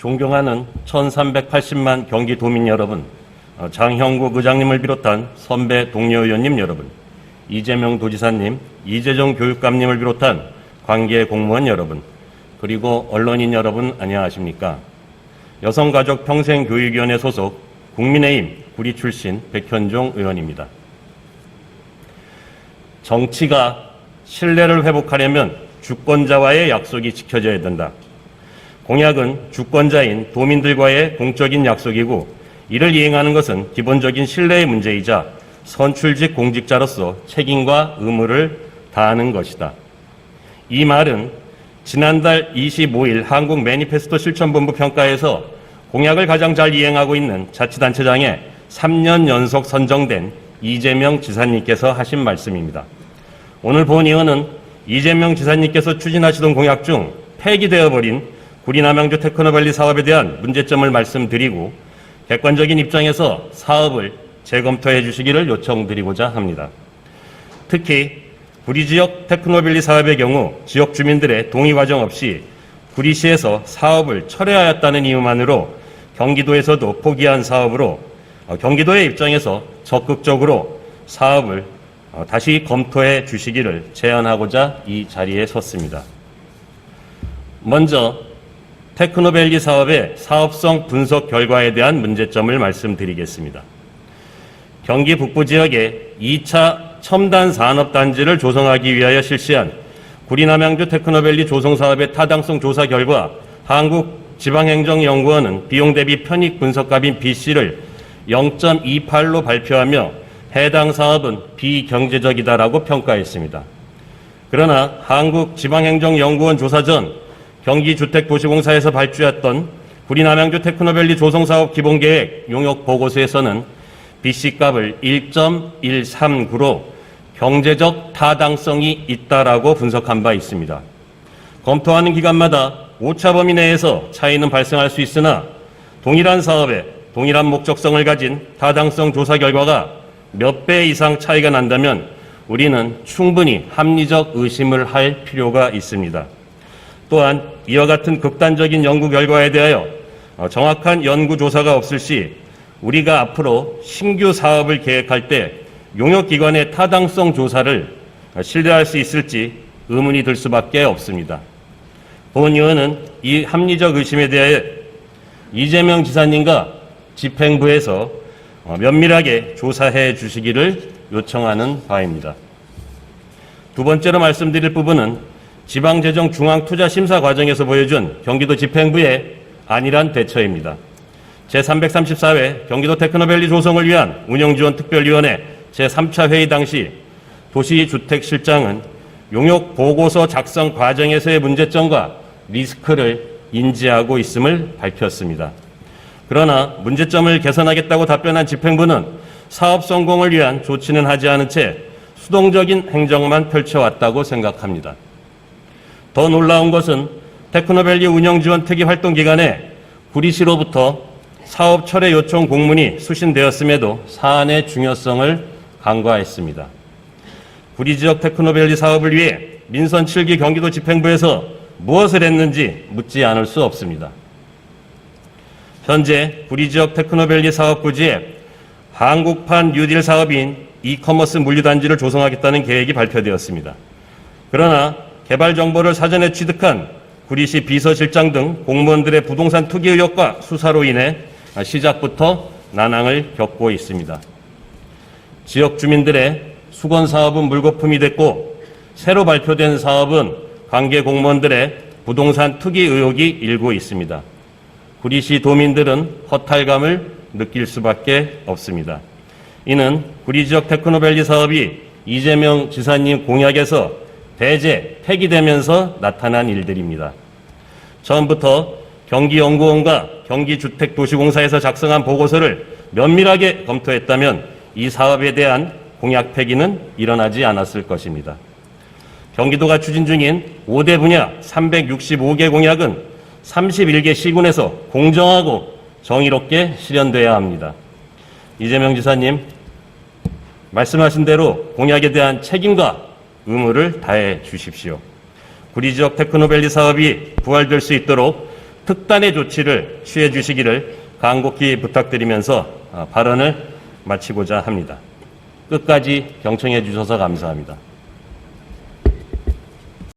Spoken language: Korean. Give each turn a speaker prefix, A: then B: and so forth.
A: 존경하는 1380만 경기도민 여러분, 어, 장형국 의장님을 비롯한 선배 동료 의원님 여러분, 이재명 도지사님, 이재정 교육감님을 비롯한 관계 공무원 여러분, 그리고 언론인 여러분 안녕하십니까? 여성가족 평생교육위원회 소속 국민의힘 구리 출신 백현종 의원입니다. 정치가 신뢰를 회복하려면 주권자와의 약속이 지켜져야 된다. 공약은 주권자인 도민들과의 공적인 약속이고 이를 이행하는 것은 기본적인 신뢰의 문제이자 선출직 공직자로서 책임과 의무를 다하는 것이다. 이 말은 지난달 25일 한국 매니페스토 실천본부 평가에서 공약을 가장 잘 이행하고 있는 자치단체장에 3년 연속 선정된 이재명 지사님께서 하신 말씀입니다. 오늘 본 의원은 이재명 지사님께서 추진하시던 공약 중 폐기되어 버린 구리 남양주 테크노밸리 사업에 대한 문제점을 말씀드리고 객관적인 입장에서 사업을 재검토해 주시기를 요청드리고자 합니다. 특히 구리 지역 테크노밸리 사업의 경우 지역 주민들의 동의 과정 없이 구리시에서 사업을 철회하였다는 이유만으로 경기도에서도 포기한 사업으로 어, 경기도의 입장에서 적극적으로 사업을 어, 다시 검토해 주시기를 제안하고자 이 자리에 섰습니다. 먼저 테크노밸리 사업의 사업성 분석 결과에 대한 문제점을 말씀드리겠습니다. 경기 북부 지역에 2차 첨단 산업단지를 조성하기 위하여 실시한 구리남양주 테크노밸리 조성 사업의 타당성 조사 결과 한국지방행정연구원은 비용 대비 편익 분석값인 BC를 0.28로 발표하며 해당 사업은 비경제적이다라고 평가했습니다. 그러나 한국지방행정연구원 조사 전 경기주택도시공사에서 발주했던 구리 남양주 테크노밸리 조성사업 기본계획 용역 보고서에서는 BC값을 1.139로 경제적 타당성이 있다라고 분석한 바 있습니다. 검토하는 기간마다 오차 범위 내에서 차이는 발생할 수 있으나 동일한 사업에 동일한 목적성을 가진 타당성 조사 결과가 몇 배 이상 차이가 난다면 우리는 충분히 합리적 의심을 할 필요가 있습니다. 또한 이와 같은 극단적인 연구 결과에 대하여 어, 정확한 연구 조사가 없을 시 우리가 앞으로 신규 사업을 계획할 때 용역기관의 타당성 조사를 신뢰할 수 있을지 의문이 들 수밖에 없습니다. 본 의원은 이 합리적 의심에 대해 이재명 지사님과 집행부에서 어, 면밀하게 조사해 주시기를 요청하는 바입니다. 두 번째로 말씀드릴 부분은 지방재정 중앙투자심사 과정에서 보여준 경기도 집행부의 안일한 대처입니다. 제334회 경기도 테크노밸리 조성을 위한 운영지원특별위원회 제3차 회의 당시 도시주택실장은 용역 보고서 작성 과정에서의 문제점과 리스크를 인지하고 있음을 밝혔습니다. 그러나 문제점을 개선하겠다고 답변한 집행부는 사업 성공을 위한 조치는 하지 않은 채 수동적인 행정만 펼쳐왔다고 생각합니다. 더 놀라운 것은 테크노밸리 운영지원 특위 활동 기간에 구리시로부터 사업 철회 요청 공문이 수신되었음에도 사안의 중요성을 간과했습니다. 구리 지역 테크노밸리 사업을 위해 민선 7기 경기도 집행부에서 무엇을 했는지 묻지 않을 수 없습니다. 현재 구리 지역 테크노밸리 사업 부지에 한국판 뉴딜 사업인 이커머스 물류단지를 조성하겠다는 계획이 발표되었습니다. 그러나 개발 정보를 사전에 취득한 구리시 비서실장 등 공무원들의 부동산 투기 의혹과 수사로 인해 시작부터 난항을 겪고 있습니다. 지역 주민들의 수건 사업은 물거품이 됐고 새로 발표된 사업은 관계 공무원들의 부동산 투기 의혹이 일고 있습니다. 구리시 도민들은 허탈감을 느낄 수밖에 없습니다. 이는 구리 지역 테크노밸리 사업이 이재명 지사님 공약에서 대제 폐기되면서 나타난 일들입니다. 처음부터 경기연구원과 경기주택도시공사에서 작성한 보고서를 면밀하게 검토했다면 이 사업에 대한 공약 폐기는 일어나지 않았을 것입니다. 경기도가 추진 중인 5대 분야 365개 공약은 31개 시군에서 공정하고 정의롭게 실현돼야 합니다. 이재명 지사님, 말씀하신 대로 공약에 대한 책임과 의무를 다해 주십시오. 구리 지역 테크노밸리 사업이 부활될 수 있도록 특단의 조치를 취해 주시기를 간곡히 부탁드리면서 어, 발언을 마치고자 합니다. 끝까지 경청해 주셔서 감사합니다.